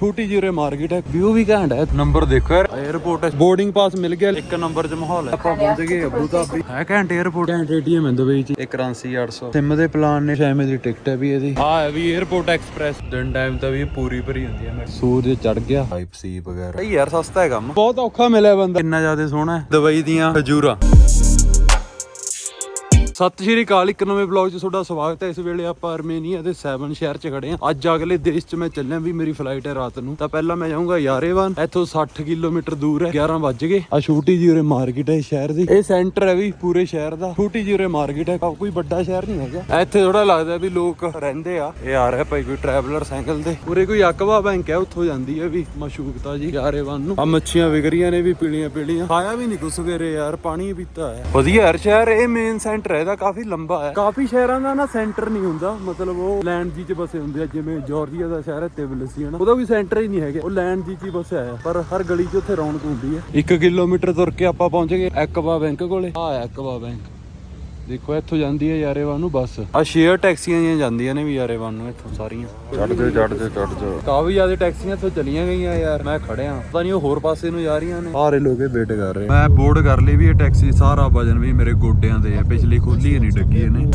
ਛੋਟੀ ਜਿਹੀ ਮਾਰਕੀਟ ਹੈ ਵਿਊ ਵੀ ਘੈਂਟ ਹੈ। ਨੰਬਰ ਦੇਖੋ ਯਾਰ। 에어ਪੋਰਟ ਹੈ ਬੋਰਡਿੰਗ ਪਾਸ ਮਿਲ ਗਿਆ। ਇੱਕ ਨੰਬਰ 'ਚ ਮਾਹੌਲ ਹੈ। ਆਪਾਂ ਪਹੁੰਚ ਗਏ ਅਬੂ ਧਾਬੀ। ਹੈ ਘੈਂਟ 에어ਪੋਰਟ ਘੈਂਟ ਏਟੀਐਮ ਹੈ ਦੁਬਈ 'ਚ। ਇਹ ਕਰੰਸੀ 800 ਸਿਮ ਦੇ ਪਲਾਨ ਨੇ 6 ਦੀ ਟਿਕਟ ਹੈ ਵੀ ਇਹਦੀ। ਆ ਹੈ ਵੀ 에어ਪੋਰਟ ਐਕਸਪ੍ਰੈਸ ਦਿਨ ਟਾਈਮ ਤਾਂ ਵੀ ਪੂਰੀ ਭਰੀ ਹੁੰਦੀ ਹੈ ਮੈਂ ਸੂਰਜ ਚੜ ਗਿਆ। ਟਾਈਪ ਸੀ ਵਗੈਰਾ। ਯਾਰ ਸਸਤਾ ਹੈ ਕੰਮ ਬਹੁਤ ਔਖਾ ਮਿਲਿਆ ਬੰਦਾ। ਇੰਨਾ ਜ਼ਿਆਦਾ ਸੋਹਣਾ ਹੈ। ਦੁਬਈ ਦੀਆਂ ਹਜੂਰਾ ਸਤਿ ਸ਼੍ਰੀ ਅਕਾਲ, ਇੱਕ ਨਵੇਂ ਵਲੌਗ 'ਚ ਤੁਹਾਡਾ ਸਵਾਗਤ ਹੈ। ਇਸ ਵੇਲੇ ਆਪਾਂ ਅਰਮੇਨੀਆ ਦੇ ਸੈਵਨ ਸ਼ਹਿਰ 'ਚ ਖੜੇ ਹਾਂ। ਅੱਜ ਅਗਲੇ ਦੇਸ਼ 'ਚ ਮੈਂ ਚੱਲਿਆ ਵੀ ਮੇਰੀ ਫਲਾਈਟ ਹੈ ਰਾਤ ਨੂੰ। ਤਾਂ ਪਹਿਲਾਂ ਮੈਂ ਜਾਊਂਗਾ ਯਾਰੇਵਾਨ। ਇੱਥੋਂ 60 ਕਿਲੋਮੀਟਰ ਦੂਰ ਹੈ। 11 ਵੱਜ ਗਏ। ਆ ਛੋਟੀ ਜਿਹੀ ਉਰੇ ਮਾਰਕੀਟ ਹੈ ਸ਼ਹਿਰ ਦੀ। ਇਹ ਸੈਂਟਰ ਹੈ ਵੀ ਪੂਰੇ ਸ਼ਹਿਰ ਦਾ। ਛੋਟੀ ਜਿਹੀ ਉਰੇ ਮਾਰਕੀਟ ਹੈ। ਕੋਈ ਵੱਡਾ ਸ਼ਹਿਰ ਨਹੀਂ ਹੈਗਾ। ਇੱਥੇ ਥੋੜਾ ਲੱਗਦਾ ਵੀ ਲੋਕ ਰਹਿੰਦੇ ਆ। ਇਹ ਆ ਰਿਹਾ ਭਾਈ ਕੋਈ ਟਰੈਵਲਰ ਸਾਈਕਲ ਤੇ। ਉਰੇ ਕੋਈ ਅਕਵਾ ਬੈਂਕ ਹੈ। ਉੱਥੋਂ ਜਾਂਦੀ ਹੈ ਵੀ ਮਸ਼ਹੂਕਤਾ ਜੀ ਯਾਰੇਵਾਨ ਨੂੰ। ਆ ਮੱਛੀਆਂ ਵਿਕ ਰਹੀਆਂ ਨੇ ਵੀ ਪੀਲੀਆਂ ਪੀਲੀਆਂ ਖਾਇਆ ਵੀ ਨਹੀਂ ਕੁਛ ਸਵੇਰੇ ਯਾਰ, ਪਾਣੀ ਪੀਤਾ ਹੈ ਵਧੀਆ ਯਾਰ, ਸ਼ਹਿਰ ਇਹ ਮੇਨ ਸੈਂਟਰ ਹੈ। ਇਹਦਾ ਕਾਫੀ ਲੰਬਾ ਹੈ। ਕਾਫੀ ਸ਼ਹਿਰਾਂ ਦਾ ਨਾ ਸੈਂਟਰ ਨਹੀਂ ਹੁੰਦਾ ਮਤਲਬ ਉਹ ਲੈਂਡ ਜੀ ਚ ਬਸੇ ਹੁੰਦੇ ਆ ਜਿਵੇਂ ਜਾਰਜੀਆ ਦਾ ਸ਼ਹਿਰ ਹੈ ਤਿਬਲਿਸੀ ਹੈ ਨਾ ਉਹਦਾ ਵੀ ਸੈਂਟਰ ਹੀ ਨਹੀਂ ਹੈਗੇ। ਉਹ ਲੈਂਡ ਜੀ ਚ ਹੀ ਬਸਿਆ ਹੈ ਪਰ ਹਰ ਗਲੀ 'ਚ ਉੱਥੇ ਰੌਣਕ ਹੁੰਦੀ ਹੈ। 1 ਕਿਲੋਮੀਟਰ ਤੁਰ ਕੇ ਆਪਾਂ ਪਹੁੰਚ ਗਏ ਐਕਵਾ ਬੈਂਕ ਕੋਲੇ। ਆ ਐਕਵਾ ਬੈਂਕ। ਦੇਖੋ ਇੱਥੋਂ ਜਾਂਦੀ ਹੈ ਯਾਰੇਵਾਨ ਨੂੰ ਬੱਸ। ਆ ਸ਼ੇਅਰ ਟੈਕਸੀਆਂ ਜੀਆਂ ਜਾਂਦੀਆਂ ਨੇ ਵੀ ਯਾਰੇਵਾਨ ਨੂੰ ਇੱਥੋਂ ਸਾਰੀਆਂ। ਚੜ ਜਾ ਚੜ ਜਾ ਚੜ ਜਾ ਕਾਫੀ ਜ਼ਿਆਦਾ ਟੈਕਸੀਆਂ ਇੱਥੋਂ ਚਲੀਆਂ ਗਈਆਂ ਯਾਰ ਮੈਂ ਖੜਿਆ। ਪਤਾ ਨਹੀਂ ਉਹ ਹੋਰ ਪਾਸੇ ਨੂੰ ਜਾ ਰਹੀਆਂ ਨੇ। ਸਾਰੇ ਲੋਕ ਵੇਟ ਕਰ ਰਹੇ ਮੈਂ ਬੋਰਡ ਕਰ ਲਈ ਵੀ ਇਹ ਟੈਕਸੀ ਸਾਰਾ ਵਜਨ ਵੀ ਮੇਰੇ ਗੋਡਿਆਂ ਤੇ ਹੈ ਪਿਛਲੀ ਖੋਲੀ ਹੀ ਨਹੀਂ ਡੱਗੀ ਇਹਨੇ।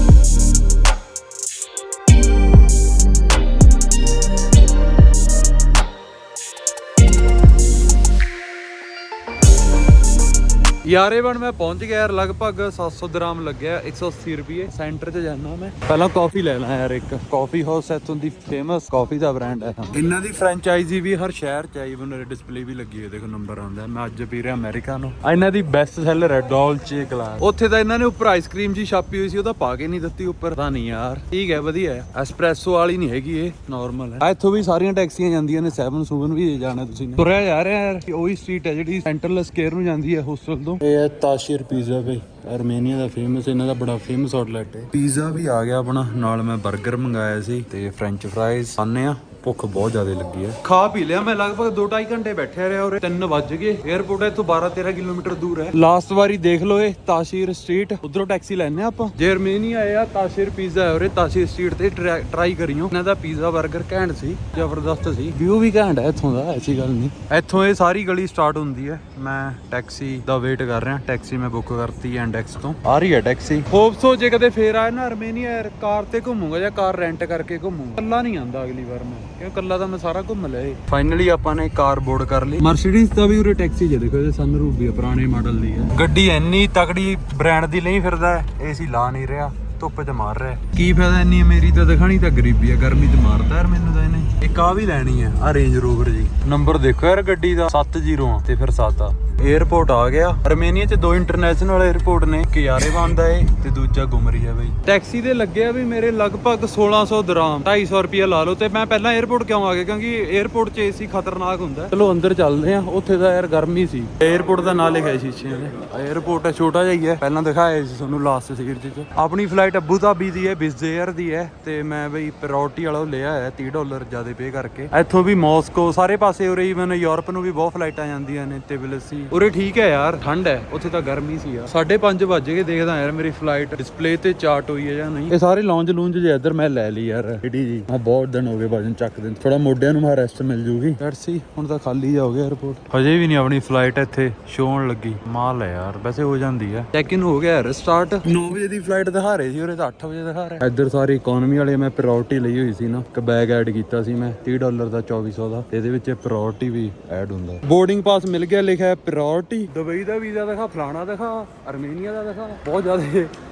ਯਾਰੇਵਨ, ਮੈਂ ਪਹੁੰਚ ਗਿਆ ਯਾਰ, ਲਗਭਗ 700 ਦਰਾਮ ਲੱਗਿਆ 180 ਰੁਪਏ। ਸੈਂਟਰ 'ਚ ਜਾਣਾ ਮੈਂ। ਪਹਿਲਾਂ ਕਾਫੀ ਲੈ ਲਾਂ ਯਾਰ ਇੱਕ। ਕਾਫੀ ਹਾਊਸ ਇੱਥੋਂ ਦੀ ਫੇਮਸ ਕਾਫੀ ਦਾ ਬ੍ਰਾਂਡ ਹੈ। ਇਹਨਾਂ ਦੀ ਫਰੈਂਚਾਈਜ਼ੀ ਵੀ ਹਰ ਸ਼ਹਿਰ 'ਚ ਆਈ ਬਨ ਡਿਸਪਲੇ ਵੀ ਲੱਗੀ ਹੋਈ ਦੇਖੋ ਨੰਬਰ ਆਉਂਦਾ। ਮੈਂ ਅੱਜ ਪੀ ਰਿਹਾ ਅਮਰੀਕਾ ਇਹਨਾਂ ਦੀ ਬੈਸਟ ਸੈਲਰ ਹੈ ਡੋਲਚੇ ਕਲਾਸ ਉੱਥੇ ਤਾਂ ਇਹਨਾਂ ਨੇ ਉੱਪਰ ਆਈਸਕ੍ਰੀਮ ਜੀ ਛਾਪੀ ਹੋਈ ਸੀ ਉਹਦਾ ਪਾ ਕੇ ਨਹੀਂ ਦਿੱਤੀ ਉੱਪਰ। ਤਾਂ ਨਹੀਂ ਯਾਰ, ਠੀਕ ਹੈ, ਵਧੀਆ ਹੈ। ਐਸਪ੍ਰੈਸੋ ਵਾਲੀ ਨਹੀਂ ਹੈਗੀ ਇਹ ਨਾਰਮਲ ਹੈ। ਇੱਥੋਂ ਵੀ ਸਾਰੀਆਂ ਟੈਕਸੀਆਂ ਜਾਂਦੀਆਂ ਨੇ 7 ਸੂਬਨ ਵੀ ਜਾਣਾ ਤੁਸੀਂ ਤੁਰਿਆ ਜਾ ਰਿਹਾ ਯਾਰ, ਉਹੀ ਸਟਰੀਟ ਹੈ ਜਿਹੜੀ ਸੈਂਟਰਲ ਸਕੇਅਰ ਨੂੰ ਜਾਂਦੀ ਹੈ ਹੋਸਟਲ ਤੋਂ। ਇਹ ਹੈ ਤਾਸ਼ੀਰ ਪੀਜ਼ਾ ਬਈ। ਆਰਮੇਨੀਆ ਦਾ ਫੇਮਸ ਇਹਨਾਂ ਦਾ ਬੜਾ ਫੇਮਸ ਆਊਟਲੈਟ ਹੈ। ਪੀਜ਼ਾ ਵੀ ਆ ਗਿਆ ਆਪਣਾ, ਨਾਲ ਮੈਂ 버ਗਰ ਮੰਗਾਇਆ ਸੀ ਤੇ ਫ੍ਰੈਂਚ ਫ੍ਰਾਈਜ਼ ਖਾਣੇ ਆ ਭੁੱਖ ਬਹੁਤ ਜ਼ਿਆਦਾ ਲੱਗੀ ਹੈ। ਖਾ ਪੀ ਲਿਆ ਮੈਂ ਲਗਭਗ 2-2.5 ਘੰਟੇ ਬੈਠਿਆ ਰਿਹਾ ਔਰ 3 ਵੱਜ ਗਏ। 에어ਪੋਰਟ ਇੱਥੋਂ 12-13 ਕਿਲੋਮੀਟਰ ਦੂਰ ਹੈ। ਲਾਸਟ ਵਾਰੀ ਦੇਖ ਲਓ ਇਹ ਤਾਸ਼ੀਰ ਸਟਰੀਟ ਉਧਰੋਂ ਟੈਕਸੀ ਲੈਣੇ ਆਪਾਂ। ਜਰਮਨੀ ਆਏ ਆ ਤਾਸ਼ੀਰ ਪੀਜ਼ਾ ਔਰ ਤਾਸ਼ੀਰ ਸਟਰੀਟ ਤੇ ਟਰਾਈ ਕਰਿਓ। ਇਹਨਾਂ ਦਾ ਪੀਜ਼ਾ 버ਗਰ ਘੈਂਟ ਸੀ ਜ਼ਬਰਦਸਤ ਸੀ। ਵਿਊ ਵੀ ਘੈਂਟ ਹੈ ਇੱਥੋਂ ਦਾ ਐਸੀ ਗੱਲ ਨਹੀਂ। ਇੱਥੋਂ ਇਹ ਸਾਰੀ ਗਲੀ ਸਟਾਰਟ ਹੁੰਦੀ ਹੈ। ਮੈਂ ਟੈਕਸੀ ਦਾ ਵੇਟ ਕਰ ਰਿਹਾ। ਟੈਕਸੀ ਮੈਂ ਬੁੱਕ ਕਰਤੀ ਐਂਡੈਕਸ ਤੋਂ। ਆ ਰਹੀ ਹੈ ਟੈਕਸੀ ਹੋਪ ਸੋ ਜੇ ਕਦੇ ਫੇਰ ਆਇਆ ਨਾ ਅਰਮੇਨੀਆ ਕਾਰ ਤੇ ਘੁੰਮੂਗਾ ਜਾਂ ਕਾਰ ਰੈਂਟ ਕਰਕੇ ਘੁੰਮੂਗਾ। ਕੱਲਾ ਨਹੀਂ ਆਂਦਾ ਅਗਲੀ ਵਾਰ ਮੈਂ। ਕਿਉਂ ਕੱਲਾ ਤਾਂ ਮੈਂ ਸਾਰਾ ਘੁੰਮ ਲਿਆ ਏ ਫਾਈਨਲੀ ਆਪਾਂ ਨੇ ਕਾਰ ਬੋਰਡ ਕਰ ਲਈ। ਮਰਸੀਡੀਜ਼ ਦਾ ਵੀ ਉਰੇ ਟੈਕਸੀ ਜੇ ਦੇਖੋ ਇਹਦੇ ਸਨਰੂਫ ਵੀ ਆ ਪੁਰਾਣੇ ਮਾਡਲ ਦੀ ਹੈ ਗੱਡੀ ਇੰਨੀ ਤਕੜੀ ਬ੍ਰਾਂਡ ਦੀ ਲਈ ਫਿਰਦਾ ਏਸੀ ਲਾ ਨਹੀਂ ਰਿਹਾ। ਧੁੱਪ 'ਚ ਮਾਰ ਰਿਹਾ। ਕੀ ਫਾਇਦਾ ਇੰਨੀ ਮੇਰੀ ਤਾਂ ਦਿਖਾਣੀ ਤਾਂ ਗਰੀਬੀ ਆ ਗਰਮੀ 'ਚ ਮਾਰਦਾ ਯਾਰ ਮੈਨੂੰ ਤਾਂ ਇਹਨੇ। ਇੱਕ ਆ ਵੀ ਲੈਣੀ ਆ ਆ ਰੇਂਜ ਰੋਵਰ ਜੀ। ਨੰਬਰ ਦੇਖੋ ਯਾਰ ਗੱਡੀ ਦਾ 70 ਆ ਤੇ ਫਿਰ 7 ਆ। 에어ਪੋਰਟ ਆ ਗਿਆ। ਅਰਮੇਨੀਆ 'ਚ ਦੋ ਇੰਟਰਨੈਸ਼ਨਲ 에어ਪੋਰਟ ਨੇ ਇੱਕ ਯਾਰੇਵਾਨ ਦਾ ਏ ਤੇ ਦੂਜਾ ਗੁਮਰੀ ਆ ਬਈ। ਟੈਕਸੀ ਦੇ ਲੱਗਿਆ ਵੀ ਮੇਰੇ ਲਗਭਗ 1600 ਦਰਾਮ 250 ਰੁਪਏ ਲਾ ਲਓ ਤੇ ਮੈਂ ਪਹਿਲਾਂ ਏਅਰਪੋਰਟ ਕਿਉਂ ਆ ਗਿਆ? ਕਿਉਂਕਿ ਏਅਰਪੋਰਟ 'ਚ ਏਸੀ ਖਤਰਨਾਕ ਹੁੰਦਾ। ਚਲੋ ਅੰਦਰ ਚੱਲਦੇ ਆ ਉੱਥੇ ਦਾ ਯਾਰ ਗਰਮੀ ਸੀ। ਏਅਰਪੋਰਟ ਦਾ ਨਾਂ ਲਿਖਿਆ ਸ਼ੀਸ਼ੇ ਤੇ 에어ਪੋਰਟ ਛੋਟਾ ਜਿਹਾ ਹੀ ਹੈ ਪਹਿਲਾਂ ਦਿਖਾਇਆ ਸੀ ਤੁਹਾਨੂੰ ਲਾਸਟ ਸੀਟ 'ਚ ਆਪਣੀ ਫਲਾਈਟ ਅਬੂ ਧਾਬੀ ਦੀ ਹੈ ਬਿਜ਼ਏਅਰ ਦੀ ਹੈ ਤੇ ਮੈਂ ਬਈ ਪ੍ਰਾਇੋਰਟੀ ਵਾਲਾ ਲਿਆ ਹੈ 30 ਡਾਲਰ ਜ਼ਿਆਦਾ ਪੇ ਕਰਕੇ। ਇੱਥੋਂ ਵੀ ਮਾਸਕੋ, ਸਾਰੇ ਪਾਸੇ ਉਰੇ ਇਵਨ ਯੂਰਪ ਨੂੰ ਵੀ ਬਹੁਤ ਫਲਾਈਟਾਂ ਜਾਂਦੀਆਂ ਨੇ ਤਿਬਲਿਸੀ ਉਰੇ ਠੀਕ ਹੈ ਯਾਰ, ਠੰਡ ਹੈ, ਉੱਥੇ ਤਾਂ ਗਰਮੀ ਸੀ ਯਾਰ। 5:30 ਵੱਜ ਗਏ, ਦੇਖਦਾ ਯਾਰ ਮੇਰੀ ਫਲਾਈਟ ਡਿਸਪਲੇ ਤੇ ਚਾਰਟ ਹੋਈ ਹੈ ਜਾਂ ਨਹੀਂ। ਇਹ ਸਾਰੇ ਲੌਂਜ ਲੂੰਜ ਜੇ ਇੱਧਰ ਮੈਂ ਲੈ ਲਈ ਯਾਰ। ਏਡੀ ਜੀ। ਆ ਬਹੁਤ ਦਿਨ ਹੋ ਗਏ ਵਜਨ ਚੱਕਦੇ ਥੋੜਾ ਮੋਢਿਆਂ ਨੂੰ ਮਾ ਰੈਸਟ ਮਿਲ ਜੂਗੀ। ਲੈਟਸ ਸੀ ਹੁਣ ਤਾਂ ਖਾਲੀ ਹੋ ਗਿਆ 에어ਪੋਰਟ ਹਜੇ ਵੀ ਨਹੀਂ ਆਪਣੀ ਫਲਾਈਟ ਇੱਥੇ ਸ਼ੋਣ ਲੱਗੀ। ਮਾਲ ਹੈ ਯਾਰ, ਵੈਸੇ ਹੋ ਜਾਂਦੀ ਹੈ। ਚੈੱਕ ਇਨ ਹੋ ਗਿਆ ਯਾਰ ਸਟਾਰਟ 9 ਵਜੇ ਦੀ ਫਲਾਈਟ ਦਿਖਾ ਰਹੇ ਸੀ ਉਰੇ ਤਾਂ 8 ਵਜੇ ਦਿਖਾ ਰਿਹਾ ਇੱਧਰ ਸਾਰੀ ਇਕਨੋਮੀ ਵਾਲੇ ਮੈਂ ਪ੍ਰਾਇੋਰਟੀ ਲਈ ਹੋਈ ਸੀ ਨਾ। ਇੱਕ ਬੈਗ ਐਡ ਕੀਤਾ ਸੀ ਮੈਂ 30 ਡਾਲਰ ਦਾ 2400 ਦਾ। ਇਹਦੇ ਵਿੱਚ ਪ੍ਰਾਇੋਰਟੀ ਵੀ ਐਡ ਹੁੰਦਾ। ਬੋਰਡਿੰਗ ਪਾਸ ਮਿਲ ਗਿਆ ਲਿਖਿਆ ਹੈ ਪ੍ਰਾਇੋਰਟੀ ਦੁਬਈ ਦਾ ਵੀਜ਼ਾ ਦਿਖਾ ਫਲਾਣਾ ਦਿਖਾ ਅਰਮੇਨੀਆ ਦਾ ਦਿਖਾ। ਬਹੁਤ ਜ਼ਿਆਦਾ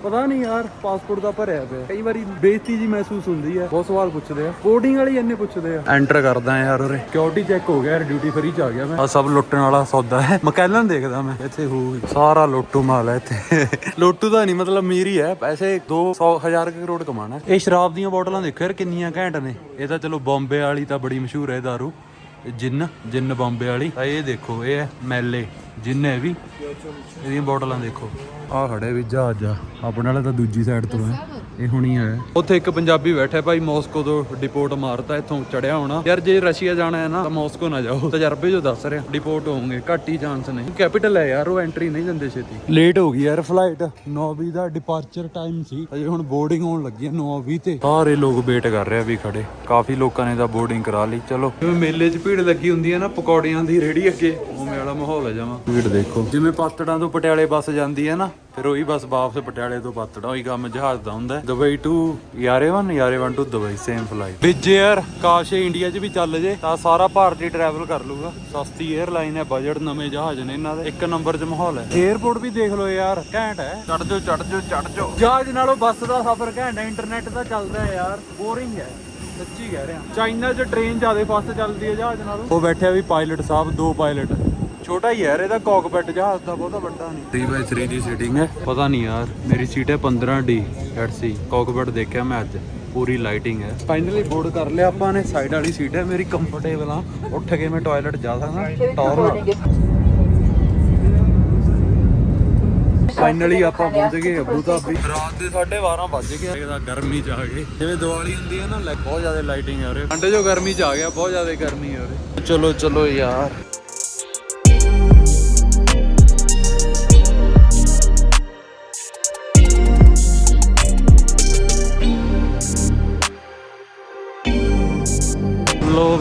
ਪਤਾ ਨਹੀਂ ਯਾਰ ਪਾਸਪੋਰਟ ਦਾ ਭਰਿਆ ਪਿਆ। ਕਈ ਵਾਰੀ ਬੇਇੱਜ਼ਤੀ ਜੀ ਮਹਿਸੂਸ ਹੁੰਦੀ ਹੈ। ਬਹੁਤ ਸਵਾਲ ਪੁੱਛਦੇ ਆ। ਬੋਰਡਿੰਗ ਵਾਲੇ ਇੰਨੇ ਪੁੱਛਦੇ ਆ। ਐਂਟਰ ਕਰਦਾ ਯਾਰ ਉਰੇ। ਸਿਕਿਉਰਿਟੀ ਚੈੱਕ ਹੋ ਗਿਆ ਯਾਰ ਡਿਊਟੀ ਫਰੀ ਚ ਆ ਗਿਆ ਮੈਂ। ਆ ਸਭ ਲੁੱਟਣ ਵਾਲਾ ਸੌਦਾ ਹੈ। ਮਕੈਲਨ ਦੇਖਦਾ ਮੈਂ। ਇੱਥੇ ਹੋਊਗੀ ਸਾਰਾ ਲੋਟੂ ਮਾਲ ਹੈ ਇੱਥੇ। ਲੋਟੂ ਦਾ ਨਹੀਂ ਮਤਲਬ ਅਮੀਰ ਹੀ ਹੈ। ਪੈਸੇ 200 ਹਜ਼ਾਰ ਕਰੋੜ ਕਮਾਣਾ ਇਹ ਸ਼ਰਾਬ ਦੀਆਂ ਬੋਟਲਾਂ ਦੇਖੋ ਯਾਰ, ਕਿੰਨੀਆਂ ਘੈਂਟ ਨੇ। ਇਹ ਤਾਂ ਚਲੋ ਬੰਬੇ ਵਾਲੀ ਤਾਂ ਬੜੀ ਮਸ਼ਹੂਰ ਹੈ ਇਹ ਦਾਰੂ। ਜਿੰਨ ਜਿੰਨ ਬੰਬੇ ਵਾਲੀ। ਆ ਇਹ ਦੇਖੋ, ਇਹ ਹੈ ਮੈਲੇ। ਜਿੰਨ ਹੈ ਵੀ। ਇਹਦੀਆਂ ਬੋਟਲਾਂ ਦੇਖੋ। ਆਹ ਖੜੇ ਵੀ ਜਹਾਜ਼ ਆ। ਆਪਣੇ ਵਾਲਾ ਤਾਂ ਦੂਜੀ ਸਾਈਡ ਤੋਂ ਹੈ। ਇਹ ਹੁਣੀ ਆਇਆ ਉੱਥੇ ਇੱਕ ਪੰਜਾਬੀ ਬੈਠਾ ਭਾਈ ਮਾਸਕੋ ਤੋਂ ਡਿਪੋਰਟ ਮਾਰਤਾ ਇੱਥੋਂ ਚੜਿਆ ਹੋਣਾ। ਯਾਰ ਜੇ ਰਸ਼ੀਆ ਜਾਣਾ ਹੈ ਨਾ ਤਾਂ ਮਾਸਕੋ ਨਾ ਜਾਓ। ਤਜਰਬੇ ਜੋ ਦੱਸ ਰਿਹਾ ਡਿਪੋਰਟ ਹੋਵੋਗੇ ਘੱਟ ਹੀ ਚਾਂਸ ਨੇ। ਕੈਪੀਟਲ ਹੈ ਯਾਰ ਉਹ ਐਂਟਰੀ ਨਹੀਂ ਦਿੰਦੇ ਛੇਤੀ। ਲੇਟ ਹੋ ਗਈ ਯਾਰ ਫਲਾਈਟ 9:20 ਦਾ ਡਿਪਾਰਚਰ ਟਾਈਮ ਸੀ। ਅਜੇ ਹੁਣ ਬੋਰਡਿੰਗ ਹੋਣ ਲੱਗੀ ਹੈ 9:20 ਤੇ। ਸਾਰੇ ਲੋਕ ਵੇਟ ਕਰ ਰਹੇ ਆ ਵੀ ਖੜੇ। ਕਾਫੀ ਲੋਕਾਂ ਨੇ ਤਾਂ ਬੋਰਡਿੰਗ ਕਰਾ ਲਈ। ਚਲੋ। ਜਿਵੇਂ ਮੇਲੇ 'ਚ ਭੀੜ ਲੱਗੀ ਹੁੰਦੀ ਹੈ ਨਾ ਪਕੌੜਿਆਂ ਦੀ ਰੇੜੀ ਅੱਗੇ ਵਾਲਾ ਮਾਹੌਲ ਹੈ ਜਮਾ। ਭੀੜ ਦੇਖੋ। ਜਿਵੇਂ ਪਾਤੜਾਂ ਤੋਂ ਪਟਿਆਲੇ ਬੱਸ ਜਾਂਦੀ ਹੈ ਨਾ ਫਿਰ ਉਹੀ ਬੱਸ ਵਾਪਸ ਪਟਿਆਲੇ ਤੋਂ ਪਾਤੜਾਂ ਉਹੀ ਕੰਮ ਜਹਾਜ਼ ਦਾ ਹੁੰਦਾ Dubai to Yerevan Yerevan to Dubai same flight ਵਿਜੇਅਰ ਕਾਸ਼ ਇੰਡੀਆ 'ਚ ਵੀ ਚੱਲ ਜੇ ਤਾਂ ਸਾਰਾ ਭਾਰਤੀ ਟਰੈਵਲ ਕਰ ਲੂਗਾ ਸਸਤੀ 에ਅਰਲਾਈਨ ਹੈ ਬਜਟ ਨਵੇਂ ਜਹਾਜ਼ ਨੇ ਇਹਨਾਂ ਦੇ। ਇੱਕ ਨੰਬਰ 'ਚ ਮਾਹੌਲ ਹੈ। 에ਅਰਪੋਰਟ ਵੀ ਦੇਖ ਲਓ ਯਾਰ ਘੈਂਟ ਹੈ। ਚੜ ਜਾਓ ਚੜ ਜੋ ਚੜ ਜੋ ਜਹਾਜ਼ ਨਾਲੋਂ ਬੱਸ ਦਾ ਸਫ਼ਰ ਘੈਂਟ ਹੈ ਇੰਟਰਨੈਟ ਤਾਂ ਚੱਲਦਾ ਹੈ ਯਾਰ ਬੋਰਿੰਗ ਹੈ। ਸੱਚੀ ਕਹਿ ਰਿਹਾ। ਚਾਈਨਾ 'ਚ ਟ੍ਰੇਨ ਜ਼ਿਆਦਾ ਫਾਸਟ ਚੱਲਦੀ ਹੈ ਜਹਾਜ਼ ਨਾਲੋਂ। ਉਹ ਬੈਠਿਆ ਵੀ ਪਾਇਲਟ ਸਾਹਿਬ ਦੋ ਪਾਇਲਟ ਛੋਟਾ ਹੀ ਹੈ ਯਾਰ ਇਹਦਾ ਕਾਕਪਿਟ ਜਹਾਜ਼ ਦਾ ਬਹੁਤਾ ਵੱਡਾ ਨਹੀਂ। 3x3 ਦੀ ਸੀਟਿੰਗ ਹੈ। ਪਤਾ ਨਹੀਂ ਯਾਰ ਮੇਰੀ ਸੀਟ ਹੈ 15D ਲੈਟਸ ਸੀ। ਕਾਕਪਿਟ ਦੇਖਿਆ ਮੈਂ ਅੱਜ ਪੂਰੀ ਲਾਈਟਿੰਗ ਹੈ। ਫਾਈਨਲੀ ਬੋਰਡ ਕਰ ਲਿਆ ਆਪਾਂ ਨੇ ਸਾਈਡ ਵਾਲੀ ਸੀਟ ਹੈ ਮੇਰੀ ਕੰਫਰਟੇਬਲ ਆ ਉੱਠ ਕੇ ਮੈਂ ਟਾਇਲਟ ਜਾ ਸਕਦਾ ਟੌਰ ਨਾਲ ਫਾਈਨਲੀ ਆਪਾਂ ਪਹੁੰਚ ਗਏ ਅਬੂ ਧਾਬੀ ਰਾਤ ਦੇ 12:30 ਵੱਜ ਗਏ। ਇਹਦਾ ਗਰਮੀ ਚ ਆ ਗਏ। ਜਿਵੇਂ ਦੀਵਾਲੀ ਹੁੰਦੀ ਹੈ ਨਾ ਲੈ ਬਹੁਤ ਜ਼ਿਆਦਾ ਲਾਈਟਿੰਗ ਆ ਰਹੀ ਠੰਡੇ ਜੋ ਗਰਮੀ ਚ ਆ ਗਿਆ ਬਹੁਤ ਜ਼ਿਆਦਾ ਗਰਮੀ ਆ ਰਹੀ ਚਲੋ ਚਲੋ ਯਾਰ।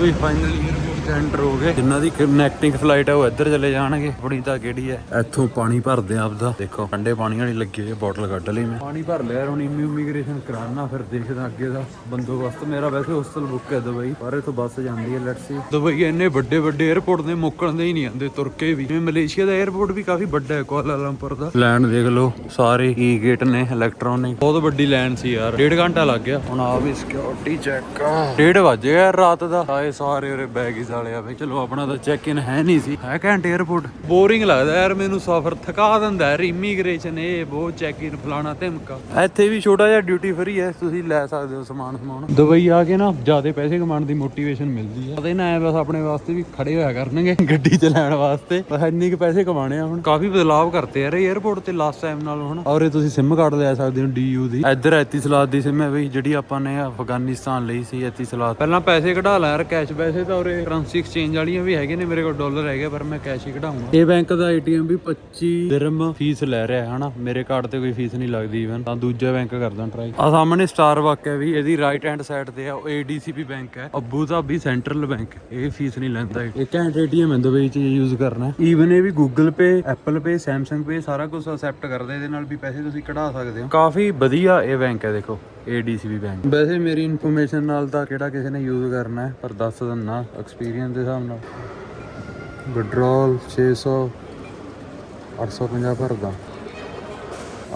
ਲੋ ਵੀ ਸੈਂਟਰ ਹੋ ਗਏ। ਜਿਨ੍ਹਾਂ ਦੀ ਕਨੈਕਟਿੰਗ ਫਲਾਈਟ ਹੈ ਉਹ ਇੱਧਰ ਚਲੇ ਜਾਣਗੇ। ਆਪਣੀ ਤਾਂ ਕਿਹੜੀ ਹੈ ਇੱਥੋਂ ਪਾਣੀ ਭਰਦੇ ਆ ਆਪਦਾ। ਦੇਖੋ, ਠੰਡੇ ਪਾਣੀ ਵਾਲੀ ਲੱਗੀ ਹੈ ਬੋਟਲ ਕੱਢ ਲਈ ਮੈਂ। ਪਾਣੀ ਭਰ ਲਿਆ, ਹੁਣ ਇਮੀਗ੍ਰੇਸ਼ਨ ਕਰਾਉਣਾ ਫਿਰ ਦੇਖਦਾ ਅੱਗੇ ਦਾ ਬੰਦੋਬਸਤ। ਮੇਰਾ ਵੈਸੇ ਹੋਸਟਲ ਬੁੱਕ ਹੈ ਦੁਬਈ, ਪਰ ਇਥੋਂ ਬੱਸ ਜਾਂਦੀ ਹੈ ਲੈਟਸ ਸੀ ਦੁਬਈ ਇੰਨੇ ਵੱਡੇ ਵੱਡੇ 에어ਪੋਰਟ ਦੇ ਮੁੱਕਣਦੇ ਹੀ ਨਹੀਂ ਆਂਦੇ ਤੁਰ ਕੇ ਵੀ। ਜਿਵੇਂ ਮਲੇਸ਼ੀਆ ਦਾ 에어ਪੋਰਟ ਵੀ ਕਾਫੀ ਵੱਡਾ ਹੈ, ਕੁਆਲਾਲੰਪੁਰ ਦਾ। ਲੈਂਡ ਦੇਖ ਲਓ, ਸਾਰੇ ਈ ਗੇਟ ਨੇ ਇਲੈਕਟ੍ਰੋਨਿਕ ਬਹੁਤ ਵੱਡੀ ਲੈਂਡ ਸੀ ਯਾਰ, ਡੇਢ ਘੰਟਾ ਲੱਗ ਗਿਆ। ਹੁਣ ਆ ਵੀ ਸਿਕਿਉਰਿਟੀ ਚੈੱਕ ਆ। ਡੇਢ ਵਜੇ ਯਾਰ ਰਾਤ ਦਾ। ਆਏ ਸਾਰੇ ਉਰੇ ਬੈਗ ਹੀ ਆ ਬਈ ਚਲੋ ਆਪਣਾ ਤਾਂ ਚੈੱਕ ਇਨ ਹੈ ਨਹੀਂ ਸੀ। ਹੈ ਘੰਟੇ 에ਅਰਪੋਰਟ ਬੋਰਿੰਗ ਲੱਗਦਾ ਯਾਰ ਮੈਨੂੰ ਸਫ਼ਰ ਥਕਾ ਦਿੰਦਾ ਯਾਰ ਇਮੀਗ੍ਰੇਸ਼ਨ ਇਹ ਬਹੁਤ ਚੈੱਕ ਇਨ ਫਲਾਣਾ ਧਮਕਾ। ਇੱਥੇ ਵੀ ਛੋਟਾ ਜਿਹਾ ਡਿਊਟੀ ਫਰੀ ਹੈ ਤੁਸੀਂ ਲੈ ਸਕਦੇ ਹੋ ਸਮਾਨ ਸਮਾਨ। ਦੁਬਈ ਆ ਕੇ ਨਾ ਜ਼ਿਆਦਾ ਪੈਸੇ ਕਮਾਉਣ ਦੀ ਮੋਟੀਵੇਸ਼ਨ ਮਿਲਦੀ ਹੈ। ਪਤਾ ਨਾ ਬਸ ਆਪਣੇ ਵਾਸਤੇ ਵੀ ਖੜੇ ਹੋਇਆ ਕਰਨਗੇ ਗੱਡੀ ਚਲਾਉਣ ਵਾਸਤੇ। ਬਸ ਇੰਨੇ ਕੁ ਪੈਸੇ ਕਮਾਣੇ ਆ ਹੁਣ। ਕਾਫੀ ਬਦਲਾਵ ਕਰਤੇ ਯਾਰ 에ਅਰਪੋਰਟ ਤੇ ਲਾਸਟ ਟਾਈਮ ਨਾਲ ਹੁਣ। ਔਰ ਇਹ ਤੁਸੀਂ ਸਿਮ ਕਾਰਡ ਲੈ ਸਕਦੇ ਹੋ ਡੀਯੂ ਦੀ। ਇੱਧਰ ਐਤੀ ਸਲਾਦ ਦੀ ਸਿਮ ਹੈ ਬਈ ਜਿਹੜੀ ਆਪਾਂ ਨੇ ਅਫਗਾਨਿਸਤਾਨ ਲਈ ਸੀ ਐਤੀ ਸਲਾਦ। ਪਹਿਲਾਂ ਪੈਸੇ ਕਢਾ ਲਿਆ ਯਾਰ ਕੈਸ਼ ਪੈਸੇ ਤਾਂ ਉਰੇ ਕਰੰਸੀ ਐਕਸਚੇਂਜ ਵਾਲੀਆਂ ਵੀ ਹੈਗੇ ਨੇ, ਮੇਰੇ ਕੋਲ ਡਾਲਰ ਹੈਗੇ ਪਰ ਮੈਂ ਕੈਸ਼ ਹੀ ਕਢਾਉਂਗਾ। ਇਹ ਬੈਂਕ ਦਾ ਏਟੀਐਮ ਵੀ 25 ਦਿਰਮ ਫੀਸ ਲੈ ਰਿਹਾ ਹੈ ਹਨਾ? ਮੇਰੇ ਕਾਰਡ ਤੇ ਕੋਈ ਫੀਸ ਨਹੀਂ ਲੱਗਦੀ ਇਵਨ ਤਾਂ ਦੂਜਾ ਬੈਂਕ ਕਰਦਾ ਟਰਾਈ ਆ ਸਾਹਮਣੇ ਸਟਾਰਬਕ ਹੈ ਵੀ, ਇਹਦੀ ਰਾਈਟ ਹੈਂਡ ਸਾਈਡ ਤੇ ਆ, ਉਹ ਏਡੀਸੀਪੀ ਬੈਂਕ ਹੈ। ਅਬੂ ਧਾਬੀ ਸੈਂਟਰਲ ਬੈਂਕ ਇਹ ਫੀਸ ਨਹੀਂ ਲੈਂਦਾ ਇਹ। ਘੈਂਟ ਏਟੀਐਮ ਹੈ, ਦੁਬਈ ਚ ਯੂਜ਼ ਕਰਨਾ ਈਵਨ ਇਹ ਵੀ Google pay Apple pay Samsung pay ਸਾਰਾ ਕੁਝ ਅਸੈਪਟ ਕਰਦਾ, ਇਹਦੇ ਨਾਲ ਵੀ ਪੈਸੇ ਤੁਸੀਂ ਕਢਾ ਸਕਦੇ ਹੋ। ਕਾਫੀ ਵਧੀਆ ਇਹ ਬੈਂਕ ਹੈ, ਦੇਖੋ ਏਡੀਸੀਬੀ ਬੈਂਕ ਵੈਸੇ ਮੇਰੀ ਇਨਫੋਰਮੇਸ਼ਨ ਨਾਲ ਤਾਂ ਕਿਹੜਾ ਕਿਸੇ ਨੇ ਯੂਜ਼ ਕਰਨਾ ਹੈ, ਪਰ ਦੱਸ ਦਿੰਨਾ ਐਕਸਪੀਰੀਅੰਸ ਦੇ ਹਿਸਾਬ ਨਾਲ। ਵਿਡਰਾਲ 600 850 ਭਰਦਾ।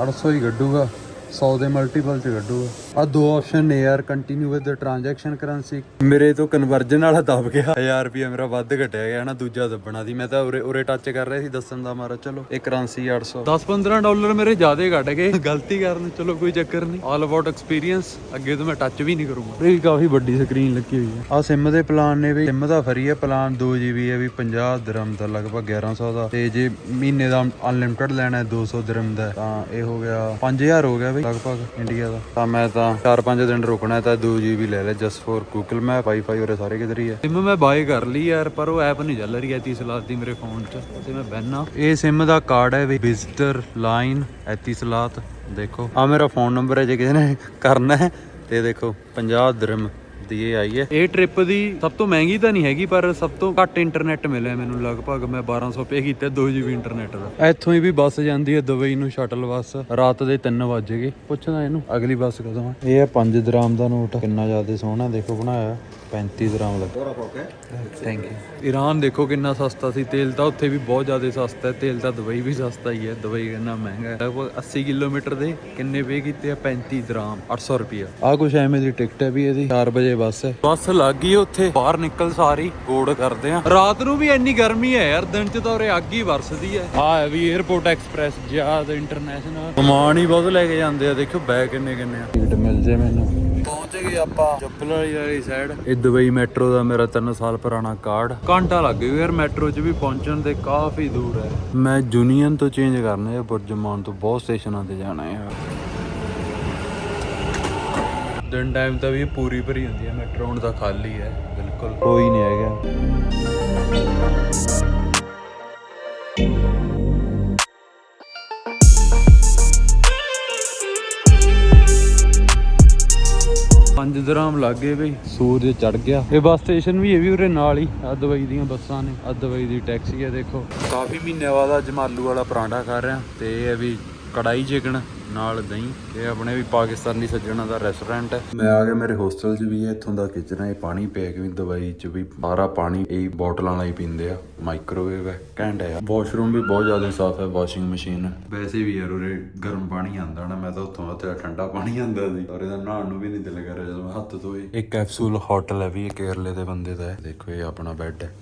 800 ਹੀ ਕੱਢੂਗਾ 100 ਦੇ ਮਲਟੀਪਲ ਚ ਕੱਢੂਗਾ। ਆ ਦੋ ਆਪਸ਼ਨ ਨੇ ਯਾਰ continue with the transaction currency ਮੇਰੇ ਤੋਂ ਕਨਵਰਜਨ ਵਾਲਾ ਦਬ ਗਿਆ। 1000 ਰੁਪਏ ਮੇਰਾ ਵੱਧ ਘਟਿਆ ਗਿਆ ਨਾ ਦੂਜਾ ਦੱਬਣਾ ਸੀ। ਮੈਂ ਤਾਂ ਉਰੇ ਉਰੇ ਟੱਚ ਕਰ ਰਿਹਾ ਸੀ ਦੱਸਣ ਦਾ ਮਾਰਾ ਚਲੋ ਇਹ ਕਰੰਸੀ 800 10 15 ਡਾਲਰ ਮੇਰੇ ਜ਼ਿਆਦੇ ਘਟ ਗਏ। ਗਲਤੀ ਕਰਨ ਚਲੋ ਕੋਈ ਚੱਕਰ ਨਹੀਂ। ਆਲ ਅਬਾਊਟ ਐਕਸਪੀਰੀਅੰਸ ਅੱਗੇ ਤੋਂ ਮੈਂ ਟੱਚ ਵੀ ਨਹੀਂ ਕਰੂੰਗਾ। ਇਹ ਕਾਫੀ ਵੱਡੀ ਸਕਰੀਨ ਲੱਗੀ ਹੋਈ ਹੈ। ਆ ਸਿਮ ਦੇ ਪਲਾਨ ਨੇ ਵੀ ਸਿਮ ਦਾ ਫਰੀ ਹੈ ਪਲਾਨ 2 GB ਹੈ ਵੀ 50 ਦਰਮ ਦਾ ਲਗਭਗ 1100 ਦਾ। ਤੇ ਜੇ ਮਹੀਨੇ ਦਾ ਅਨਲਿਮਟਿਡ ਲੈਣਾ ਹੈ 200 ਦਰਮ ਦਾ ਤਾਂ ਇਹ ਹੋ ਗਿਆ 5000 ਹੋ ਗਿਆ ਬਈ ਲਗਭਗ ਇੰਡੀਆ ਦਾ। ਤਾਂ ਮੈਂ ਤਾਂ 4-5 ਦਿਨ ਰੁਕਣਾ ਹੈ ਤਾਂ 2 GB ਲੈ ਲੈ just for Google map wifi ਉਰੇ ਸਾਰੇ ਕਿਧਰ ਹੀ ਹੈ। ਸਿਮ ਮੈਂ ਬਾਏ ਕਰ ਲਈ ਯਾਰ ਪਰ ਉਹ ਐਪ ਨਹੀਂ ਚੱਲ ਰਹੀ ਐਤੀ ਸਲਾਤ ਦੀ ਮੇਰੇ ਫੋਨ 'ਚ ਤੇ ਮੈਂ ਬੈਨਾ ਇਹ ਸਿਮ ਦਾ ਕਾਰਡ ਹੈ ਵੀ ਵਿਜ਼ਟਰ ਲਾਈਨ ਐਤੀ ਸਲਾਤ ਦੇਖੋ। ਆ ਮੇਰਾ ਫੋਨ ਨੰਬਰ ਹੈ ਜੇ ਕਿਸੇ ਨੇ ਕਰਨਾ ਹੈ ਤੇ ਦੇਖੋ 50 ਦਰਮ ਦੀ ਇਹ ਆਈ ਹੈ। ਇਹ ਟ੍ਰਿਪ ਦੀ ਸਭ ਤੋਂ ਮਹਿੰਗੀ ਤਾਂ ਨਹੀਂ ਹੈਗੀ, ਪਰ ਸਭ ਤੋਂ ਘੱਟ ਇੰਟਰਨੈਟ ਮਿਲਿਆ ਮੈਨੂੰ। ਲਗਭਗ ਮੈਂ 1200 ਪੇ ਕੀਤਾ 2 GB ਇੰਟਰਨੈਟ ਦਾ। ਇੱਥੋਂ ਹੀ ਵੀ ਬੱਸ ਜਾਂਦੀ ਹੈ ਦੁਬਈ ਨੂੰ ਸ਼ਟਲ ਬੱਸ। ਰਾਤ ਦੇ 3 ਵਜੇ ਗਏ। ਪੁੱਛਦਾ ਇਹਨੂੰ, ਅਗਲੀ ਬੱਸ ਕਦੋਂ ਆ? ਇਹ ਹੈ 5 ਦਰਾਮ ਦਾ ਨੋਟ। ਕਿੰਨਾ ਜ਼ਿਆਦਾ ਸੋਹਣਾ ਦੇਖੋ, ਬਣਾਇਆ 35 ਦਰਾਮ ਦਾ ਥੈਂਕ ਯੂ ਈਰਾਨ ਦੇਖੋ ਕਿੰਨਾ ਸਸਤਾ ਸੀ। ਤੇਲ ਤਾਂ ਉੱਥੇ ਵੀ ਬਹੁਤ ਜ਼ਿਆਦਾ ਸਸਤਾ ਹੈ। ਤੇਲ ਤਾਂ ਦੁਬਈ ਵੀ ਸਸਤਾ ਹੀ ਹੈ। ਦੁਬਈ ਕਿੰਨਾ ਮਹਿੰਗਾ ਹੈ। ਲਗਭਗ 80 ਕਿਲੋਮੀਟਰ ਦੇ ਕਿੰਨੇ ਪੇ ਕੀਤੇ ਆ? 35 ਦਰਾਮ 800 ਰੁਪਿਆ ਆ ਕੁਛ ਐਵੇਂ ਦੀ ਟਿਕਟ ਹੈ ਵੀ ਇਹਦੀ। 4 ਵਜੇ ਬੱਸ ਹੈ। ਬੱਸ ਲੱਗ ਗਈ ਉੱਥੇ। ਬਾਹਰ ਨਿਕਲ ਸਾਰੀ ਗੋੜ ਕਰਦੇ ਆ। ਰਾਤ ਨੂੰ ਵੀ ਇੰਨੀ ਗਰਮੀ ਹੈ ਯਾਰ। ਦਿਨ ਚ ਤਾਂ ਉਰੇ ਅੱਗ ਹੀ ਵਰਸਦੀ ਹੈ। ਆ ਹੈ ਵੀ 에어ਪੋਰਟ ਐਕਸਪ੍ਰੈਸ ਜਿਆਦ ਇੰਟਰਨੈਸ਼ਨਲ ਸਮਾਨ ਹੀ ਬਹੁਤ ਲੈ ਕੇ ਜਾਂਦੇ ਆ। ਦੇਖੋ ਬੈਗ ਕਿੰਨੇ ਕਿੰਨੇ ਆ। ਟਿਕਟ ਮਿਲ ਜੇ ਮੈਨੂੰ। ਪਹੁੰਚ ਗਏ ਆਪਾਂ। ਜੱਬਲ ਵਾਲੀ ਵਾਲੀ ਸਾਈਡ ਇਹ ਦੁਬਈ ਮੈਟਰੋ ਦਾ ਮੇਰਾ 3 ਸਾਲ ਪੁਰਾਣਾ ਕਾਰਡ। ਘੰਟਾ ਲੱਗ ਗਿਆ ਯਾਰ ਮੈਟਰੋ 'ਚ ਵੀ ਪਹੁੰਚਣ ਦੇ, ਕਾਫੀ ਦੂਰ ਹੈ। ਮੈਂ ਜੂਨੀਅਨ ਤੋਂ ਚੇਂਜ ਕਰਨਾ ਹੈ ਬੁਰਜਮਾਨ ਤੋਂ ਬਹੁਤ ਸਟੇਸ਼ਨਾਂ ਤੇ ਜਾਣਾ ਹੈ। ਦਿਨ ਟਾਈਮ ਤਾਂ ਵੀ ਪੂਰੀ ਭਰੀ ਹੁੰਦੀ ਹੈ, ਮੈਟਰੋ ਹੁਣ ਤਾਂ ਖਾਲੀ ਹੈ, ਬਿਲਕੁਲ। ਕੋਈ ਨਹੀਂ ਹੈਗਾ। ਪੰਜ ਦਰਾਮ ਲੱਗੇ ਬਈ। ਸੂਰਜ ਚੜ ਗਿਆ। ਇਹ ਬੱਸ ਸਟੇਸ਼ਨ ਵੀ, ਇਹ ਵੀ ਉਰੇ ਨਾਲ ਹੀ ਆ ਦੁਬਈ ਦੀਆਂ ਬੱਸਾਂ ਨੇ। ਆ ਦੁਬਈ ਦੀ ਟੈਕਸੀ ਆ, ਦੇਖੋ। ਕਾਫੀ ਮਹੀਨਿਆਂ ਬਾਅਦ ਅੱਜ ਮਾਲੂ ਵਾਲਾ ਪਰਾਂਠਾ ਖਾ ਰਿਹਾ। ਤੇ ਇਹ ਵੀ ਕੜਾਈ ਚਿਕਨ। ਨਾਲ ਦਹੀਂ ਇਹ ਆਪਣੇ ਵੀ ਪਾਕਿਸਤਾਨੀ ਸੱਜਣਾ ਦਾ ਰੈਸਟੋਰੈਂਟ ਹੈ। ਮੈਂ ਆ ਗਿਆ ਮੇਰੇ ਹੋਸਟਲ 'ਚ ਵੀ ਹੈ ਇੱਥੋਂ ਦਾ ਕਿਚਨ ਹੈ ਪਾਣੀ ਪੈ ਵੀ ਦੁਬਈ 'ਚ ਵੀ ਸਾਰਾ ਪਾਣੀ, ਇਹ ਬੋਟਲਾਂ ਵਾਲਾ ਹੀ ਪੀਂਦੇ ਆ ਮਾਈਕ੍ਰੋਵੇਵ ਹੈ, ਘੈਂਟ ਹੈ। ਵਾਸ਼ਰੂਮ ਵੀ ਬਹੁਤ ਜ਼ਿਆਦਾ ਸਾਫ਼ ਹੈ ਵਾਸ਼ਿੰਗ ਮਸ਼ੀਨ ਵੈਸੇ ਵੀ ਯਾਰ ਉਰੇ ਗਰਮ ਪਾਣੀ ਆਂਦਾ ਨਾ, ਮੈਂ ਤਾਂ ਉੱਥੋਂ ਉੱਥੇ ਠੰਡਾ ਪਾਣੀ ਆਂਦਾ ਸੀ। ਔਰ ਇਹਦਾ ਨਹਾਉਣ ਨੂੰ ਵੀ ਨਹੀਂ ਦਿਲ ਕਰ ਰਿਹਾ ਜਦੋਂ ਹੱਥ ਧੋਏ। ਇੱਕ ਕੈਪਸੂਲ ਹੋਟਲ ਹੈ ਵੀ ਇਹ ਕੇਰਲੇ ਦੇ ਬੰਦੇ ਦਾ ਹੈ। ਦੇਖੋ ਇਹ ਆਪਣਾ ਬੈੱਡ ਹੈ।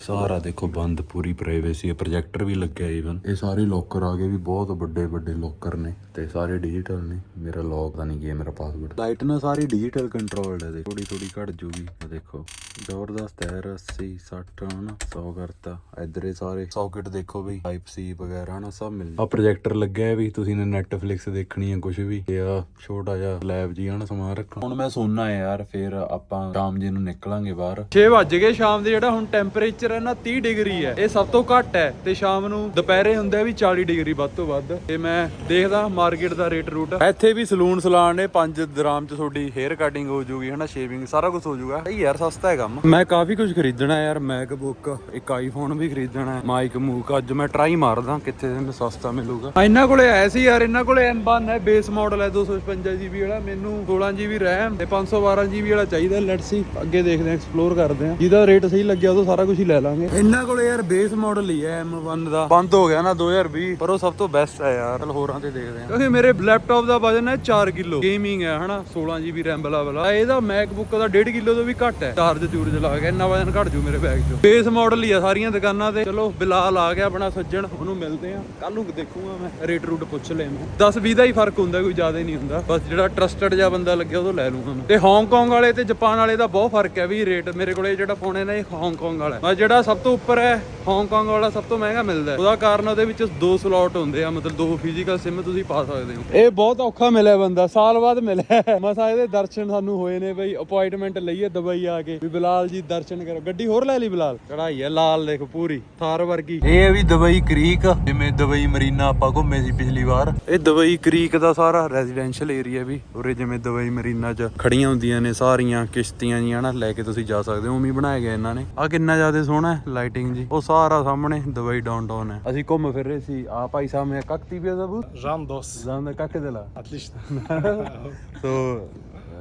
ਸਾਰਾ ਦੇਖੋ ਬੰਦ ਪੂਰੀ ਪ੍ਰਾਈਵੇਸੀ ਹੈ ਪ੍ਰੋਜੈਕਟਰ ਵੀ ਲੱਗਿਆ ਈਵਨ ਇਹ ਸਾਰੇ ਲੋਕਰ ਆ ਗਏ ਵੀ ਬਹੁਤ ਵੱਡੇ ਵੱਡੇ ਲੋਕਰ ਨੇ ਤੇ ਸਾਰੇ ਡਿਜੀਟਲ ਨੇ। ਮੇਰਾ ਲੌਕ ਦਾ ਨਹੀਂ ਗਿਆ ਮੇਰਾ ਪਾਸਵਰਡ ਲਾਈਟ ਨਾ ਸਾਰੀ ਡਿਜੀਟਲ ਕੰਟਰੋਲਡ ਹੈ ਥੋੜੀ ਥੋੜੀ ਘਟ ਜੂਗੀ। ਇਹ ਦੇਖੋ ਜ਼ਬਰਦਸਤ ਹੈ 80 60 ਹਨਾ 100 ਕਰਤਾ। ਇੱਧਰ ਸਾਰੇ ਸੌਕਟ ਦੇਖੋ ਬਈ ਟਾਈਪ ਸੀ ਵਗੈਰਾ ਹਨਾ ਸਭ ਮਿਲ ਆ ਪ੍ਰੋਜੈਕਟਰ ਲੱਗਿਆ ਹੈ ਵੀ ਤੁਸੀਂ ਨੇ ਨੈਟਫਲਿਕਸ ਦੇਖਣੀ ਹੈ ਕੁਝ ਵੀ। ਇਹ ਆ ਛੋਟਾ ਜਿਹਾ ਲੈਬ ਜੀ ਹਨਾ ਸਮਾਨ ਰੱਖਣਾ। ਹੁਣ ਮੈਂ ਸੋਨਾ ਹੈ ਯਾਰ ਫੇਰ ਆਪਾਂ ਸ਼ਾਮ ਜੀ ਨੂੰ ਨਿਕਲਾਂਗੇ ਬਾਹਰ। 6 ਵੱਜ ਗਏ ਸ਼ਾਮ ਦੇ ਜਿਹੜਾ ਹੁਣ ਟੈਂਪਰੇਚਰ ਹੈ ਨਾ 30 ਡਿਗਰੀ ਹੈ। ਇਹ ਸਭ ਤੋਂ ਘੱਟ ਹੈ ਤੇ ਸ਼ਾਮ ਨੂੰ ਦੁਪਹਿਰੇ ਹੁੰਦਾ ਵੀ 40 ਡਿਗਰੀ ਵੱਧ ਤੋਂ ਵੱਧ। ਤੇ ਮੈਂ ਦੇਖਦਾ ਮਾਰਕੀਟ ਦਾ ਰੇਟ ਰੂਟ। ਇੱਥੇ ਵੀ ਸਲੂਨ ਸਲਾਨ ਨੇ 5 ਦਰਾਮ ਚ ਤੁਹਾਡੀ ਹੇਅਰ ਕਟਿੰਗ ਹੋ ਜੂਗੀ, ਹਨਾ ਸ਼ੇਵਿੰਗ ਸਾਰਾ ਕੁਝ ਹੋ ਜੂਗਾ। ਇਹ ਯਾਰ, ਸਸਤਾ ਹੈ ਕੰਮ। ਮੈਂ ਕਾਫੀ ਕੁਝ ਖਰੀਦਣਾ ਯਾਰ ਮੈਕਬੁੱਕ ਇੱਕ ਆਈਫੋਨ ਵੀ ਖਰੀਦਣਾ ਮਾਈਕ ਮੂਕ। ਅੱਜ ਮੈਂ ਟਰਾਈ ਮਾਰਦਾ, ਕਿੱਥੇ ਮੈਨੂੰ ਸਸਤਾ ਮਿਲੂਗਾ। ਇਹਨਾਂ ਕੋਲੇ ਆਇਆ ਸੀ ਯਾਰ, ਇਹਨਾਂ ਕੋਲੇ M1 ਹੈ ਬੇਸ ਮਾਡਲ ਹੈ 256 GB ਵਾਲਾ। ਮੈਨੂੰ 16 GB RAM ਤੇ 512 GB ਵਾਲਾ ਚਾਹੀਦਾ ਲੈਟਸ ਸੀ ਅੱਗੇ ਦੇਖਦੇ ਹਾਂ ਐਕਸਪਲੋਰ ਕਰਦੇ ਹਾਂ। ਜਿਹਦਾ ਰੇਟ ਸਹੀ ਲੱਗਿਆ, ਉਹ ਸਾਰਾ ਕੁਝ ਹੀ ਲੈ ਲਾਂਗੇ। ਇਹਨਾਂ ਕੋਲੇ ਯਾਰ ਬੇਸ ਮਾਡਲ ਹੀ ਹੈ M1 ਦਾ। ਬੰਦ ਹੋ ਗਿਆ ਨਾ 2020 ਪਰ ਉਹ ਸਭ ਤੋਂ ਬੈਸਟ ਹੈ ਯਾਰ। ਚਲ ਹੋਰਾਂ ਤੇ ਦੇਖਦੇ ਹਾਂ। ਕਿਉਂਕਿ ਮੇਰੇ ਲੈਪਟਾਪ ਦਾ ਵਜ਼ਨ ਹੈ 4 ਕਿਲੋ। ਗੇਮਿੰਗ ਹੈ ਹਨਾ? 16 GB RAM ਵਾਲਾ ਵਾਲਾ। ਇਹਦਾ ਮੈਕਬੁੱਕ ਦਾ 1.5 ਕਿਲੋ ਤੋਂ ਵੀ ਘੱਟ ਹੈ। ਚਾਰਜ ਚੂਰਜ ਲਾ ਕੇ ਇੰਨਾ ਵਜ਼ਨ ਘਟ ਜੂ ਮੇਰੇ ਬੈਗ 'ਚੋਂ। ਬੇਸ ਮਾਡਲ ਹੀ ਆ ਸਾਰੀਆਂ ਦੁਕਾਨਾਂ ਤੇ। ਚਲੋ ਬਿਲਾਲ ਆ ਗਿਆ ਆਪਣਾ ਸੱਜਣ ਉਹਨੂੰ ਮਿਲਦੇ ਆ ਕੱਲ ਨੂੰ ਦੇਖੂਗਾ ਮੈਂ। ਰੇਟ ਰੂਟ ਪੁੱਛ ਲਿਆ ਮੈਂ। 10 20 ਦਾ ਹੀ ਫ਼ਰਕ ਹੁੰਦਾ ਕੋਈ ਜ਼ਿਆਦਾ ਨਹੀਂ ਹੁੰਦਾ। ਬਸ ਜਿਹੜਾ ਟਰਸਟਡ ਜਿਹਾ ਬੰਦਾ ਲੱਗਿਆ ਉਹ ਤੋਂ ਲੈ ਲੂੰਗਾ ਮੈਂ ਤੇ ਹਾਂਗਕਾਂਗ ਵਾਲੇ ਤੇ ਜਾਪਾਨ ਵਾਲੇ ਦਾ ਬਹੁਤ ਫ਼ਰਕ ਹੈ ਵੀ ਰੇਟ ਮੇਰੇ ਕੋਲੇ ਜਿਹੜਾ ਫੋਨ ਹੈ ਨਾ ਇਹ ਹਾਂਗਕਾਂਗ ਵਾਲਾ ਬਸ ਜਿਹੜਾ ਸਭ ਤੋਂ ਉੱਪਰ ਹੈ ਹਾਂਗਕਾਂਗ ਵਾਲਾ ਸਭ ਤੋਂ ਮਹਿੰਗਾ ਮਿਲਦਾ ਹੈ। ਉਹਦਾ ਕਾਰਨ ਉਹਦੇ ਵਿੱਚ ਦੋ ਸਲੋਟ ਹੁੰਦੇ ਆ ਮਤਲਬ ਦੋ ਫਿਜ਼ੀਕਲ ਸਿਮ ਤੁਸੀਂ ਪਾ ਸਕਦੇ ਹੋ। ਇਹ ਬਹੁਤ ਔਖਾ ਮਿਲਿਆ ਬੰਦਾ ਸਾਲ ਬਾਅਦ ਮਿਲਿਆ। ਮਸਾ ਇਹਦੇ ਦਰਸ਼ਨ ਸਾਨੂੰ ਹੋਏ ਨੇ ਬਈ ਅਪਾਇੰਟਮੈਂਟ ਲਈਏ ਦੁਬਈ ਆ ਕੇ। ਵੀ ਬਿਲਾਲ ਜੀ ਦਰਸ਼ਨ ਕਰੋ। ਗੱਡੀ ਹੋਰ ਲੈ ਲਈ ਬਿਲਾਲ? ਚੜਾਈ ਹੈ ਲਾਲ ਦੇਖ ਪੂਰੀ ਥਾਰ ਵਰਗੀ। ਇਹ ਵੀ ਦੁਬਈ ਕ੍ਰੀਕ ਜਿਵੇਂ ਦੁਬਈ ਮਰੀਨਾ ਆਪਾਂ ਘੁੰਮੇ ਸੀ ਪਿਛਲੀ ਵਾਰ। ਇਹ ਦੁਬਈ ਕ੍ਰੀਕ ਦਾ ਸਾਰਾ ਰੈਜ਼ੀਡੈਂਸ਼ੀਅਲ ਏਰੀਆ ਵੀ ਉਰੇ ਜਿਵੇਂ ਦੁਬਈ ਮਰੀਨਾ 'ਚ ਖੜੀਆਂ ਹੁੰਦੀਆਂ ਨੇ ਸਾਰੀਆਂ ਕਿਸ਼ਤੀਆਂ ਜੀਆਂ ਨਾ ਲੈ ਕੇ ਤੁਸੀਂ ਜਾ ਸਕਦੇ ਹੋ ਉਵੇਂ ਹੀ ਬਣਾਇਆ ਗਿਆ ਇਹਨਾਂ ਨੇ। ਆ ਕਿੰਨਾ ਜ਼ਿਆਦਾ ਸੋਹਣਾ ਹੈ ਲਾਈਟਿੰਗ ਜੀ। ਉਹ ਸਾਰਾ ਸਾਹਮਣੇ ਦੁਬਈ ਡਾਊਨਟਾਊਨ ਹੈ। ਅਸੀਂ ਘੁੰਮ ਫਿਰ ਰਹੇ ਸੀ। ਆ ਭਾਈ ਸਾਹਿਬ ਨੇ ਕੱਕ ਤੀਬੀਆ ਜ਼ਬੂ ਰਾਮ ਦੋਸ ਜ਼ਾਨ ਦਾ ਕੱਕ ਦਿਲਾ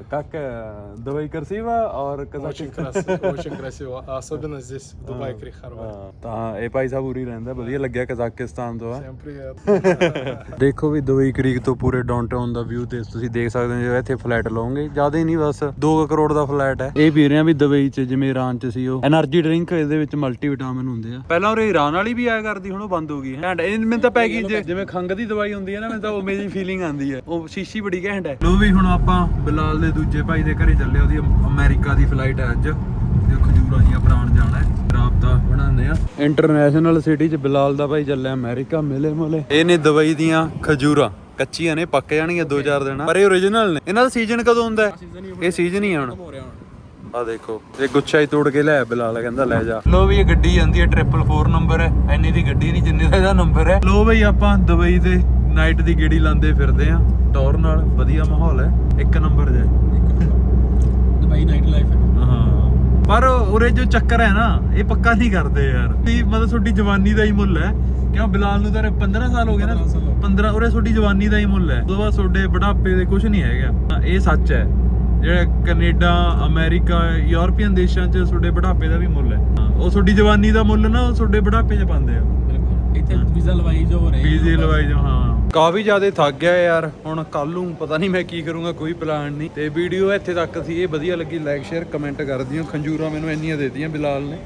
Как э, Дубай красиво, а Казахстан? Очень красиво, очень красиво. Особенно здесь, в Дубае, Крихарва. ਤਾਂ ਇਹ ਭਾਈ ਸਾਹਿਬ ਉਰੀ ਰਹਿੰਦਾ ਵਧੀਆ ਲੱਗਿਆ ਕਜ਼ਾਕਿਸਤਾਨ ਤੋਂ ਆ Всем привет. ਦੇਖੋ ਵੀ ਦੁਬਈ ਕ੍ਰੀਕ ਤੋਂ ਪੂਰੇ ਡਾਊਨਟਾਊਨ ਦਾ ਵਿਊ ਤੇ ਤੁਸੀਂ ਦੇਖ ਸਕਦੇ ਹੋ ਜੇ ਇੱਥੇ ਫਲੈਟ ਲਓਗੇ ਜ਼ਿਆਦਾ ਹੀ ਨਹੀਂ ਬਸ 2 ਕਰੋੜ ਦਾ ਫਲੈਟ ਹੈ ਇਹ ਪੀ ਰਹੇ ਆ ਵੀ ਦੁਬਈ ਚ ਜਿਵੇਂ ਇਰਾਨ ਚ ਸੀ ਉਹ એનર્ਜੀ ਡਰਿੰਕ ਇਹਦੇ ਵਿੱਚ ਮਲਟੀਵਿਟਾਮਿਨ ਹੁੰਦੇ ਆ ਪਹਿਲਾਂ ਉਹ ਇਰਾਨ ਵਾਲੀ ਵੀ ਆਇਆ ਕਰਦੀ ਹੁਣ ਉਹ ਬੰਦ ਹੋ ਗਈ ਹੈ ਘੈਂਟ ਇਹ ਮੈਨੂੰ ਤਾਂ ਪੈ ਗਈ ਜੇ- ਜਿਵੇਂ ਖੰਗ ਦੀ ਦਵਾਈ ਹੁੰਦੀ ਹੈ ਨਾ ਫੀਲਿੰਗ ਆਉਂਦੀ ਹੈ ਉਹ ਸ਼ੀਸ਼ੀ ਬੜੀ ਘੈਂਟ ਹੈ ਬਿਲਾਲ ਦੂਜੇ ਭਾਈ ਦੇ ਘਰੇ ਚੱਲੇ ਉਹਦੀ ਅਮਰੀਕਾ ਦੀ ਫਲਾਈਟ ਹੈ ਅੱਜ। ਤੇ ਖਜੂਰਾਂ ਜੀਆਂ ਬਣਾਉਣ ਜਾਣਾ ਹੈ। ਰਾਬਤਾ ਬਣਾਉਂਦੇ ਆ ਇੰਟਰਨੈਸ਼ਨਲ ਸਿਟੀ ਚ ਬਿਲਾਲ ਦਾ ਭਾਈ ਚੱਲਿਆ ਅਮਰੀਕਾ ਮਿਲੇ ਮੁਲੇ। ਇਹ ਨੇ ਦੁਬਈ ਦੀਆਂ ਖਜੂਰਾਂ। ਕੱਚੀਆਂ ਨੇ ਪੱਕ ਜਾਣਗੀਆਂ 2-4 ਦਿਨ। ਪਰ ਇਹ ਓਰੀਜਨਲ ਨੇ। ਇਹਨਾਂ ਦਾ ਸੀਜ਼ਨ ਕਦੋਂ ਹੁੰਦਾ ਇਹ ਸੀਜ਼ਨ ਹੀ ਹੁਣ। ਆ ਦੇਖੋ ਇਹ ਗੁੱਛਾ ਹੀ ਤੋੜ ਕੇ ਲੈ ਬਿਲਾਲ ਕਹਿੰਦਾ ਲੈ ਜਾ। ਲੋ ਵੀ ਇਹ ਗੱਡੀ ਜਾਂਦੀ ਹੈ 444 ਨੰਬਰ ਹੈ। ਐਨੀ ਦੀ ਗੱਡੀ ਨਹੀਂ ਜਿੰਨੇ ਦਾ ਇਹਦਾ ਨੰਬਰ ਹੈ। ਲੋ ਬਈ ਆਪਾਂ ਦੁਬਈ ਦੇ ਨਾਈਟ ਦੀ ਗੇੜੀ ਲਾਉਂਦੇ ਫਿਰਦੇ ਆ ਟੌਰ ਨਾਲ ਵਧੀਆ ਮਾਹੌਲ ਹੈ। ਇੱਕ ਨੰਬਰ ਦਾ। ਦੁਬਈ ਨਾਈਟ ਲਾਈਫ ਹੈ। ਹਾਂ। ਪਰ ਉਰੇ ਜੋ ਚੱਕਰ ਹੈ ਨਾ ਇਹ ਪੱਕਾ ਨਹੀਂ ਕਰਦੇ ਯਾਰ। ਵੀ ਮਤਲਬ ਤੁਹਾਡੀ ਜਵਾਨੀ ਦਾ ਹੀ ਮੁੱਲ ਹੈ। ਕਿਉਂ ਬਿਲਾਲ ਨੂੰ ਤਾਂ 15 ਸਾਲ ਹੋ ਗਏ ਨਾ। 15 ਉਰੇ ਤੁਹਾਡੀ ਜਵਾਨੀ ਦਾ ਹੀ ਮੁੱਲ ਹੈ। ਉਸ ਬਾਅਦ ਤੁਹਾਡੇ ਬੁਢਾਪੇ ਦੇ ਕੁਝ ਨਹੀਂ ਹੈਗਾ। ਇਹ ਸੱਚ ਹੈ। ਜਿਹੜਾ ਕੈਨੇਡਾ ਅਮਰੀਕਾ ਯੂਰਪੀਅਨ ਦੇਸ਼ਾਂ 'ਚ ਤੁਹਾਡੇ ਬੁਢਾਪੇ ਦਾ ਵੀ ਮੁੱਲ ਹੈ। ਉਹ ਤੁਹਾਡੀ ਜਵਾਨੀ ਦਾ ਮੁੱਲ ਨਾ ਉਹ ਤੁਹਾਡੇ ਬੁਢਾਪੇ 'ਚ ਪਾਉਂਦੇ ਆ। ਬਿਲਕੁਲ। ਇੱਥੇ ਵੀਜ਼ਾ ਲਵਾਈ ਜੋ ਹੋ ਰਹੀ ਵੀਜ਼ੇ ਲਵਾਈ ਜੋ ਹਾਂ। ਕਾਫੀ ਜ਼ਿਆਦਾ ਥੱਕ ਗਿਆ ਯਾਰ, ਹੁਣ ਕੱਲ ਨੂੰ ਪਤਾ ਨਹੀਂ ਮੈਂ ਕੀ ਕਰੂੰਗਾ, ਕੋਈ ਪਲਾਨ ਨਹੀਂ। ਤੇ ਵੀਡੀਓ ਇੱਥੇ ਤੱਕ ਸੀ, ਇਹ ਵਧੀਆ ਲੱਗੀ ਲਾਈਕ ਸ਼ੇਅਰ ਕਮੈਂਟ ਕਰ ਦਿਓ। ਖੰਜੂਰਾ ਮੈਨੂੰ ਇੰਨੀਆਂ ਦੇ ਦਿੱਤੀਆਂ ਬਿਲਾਲ ਨੇ।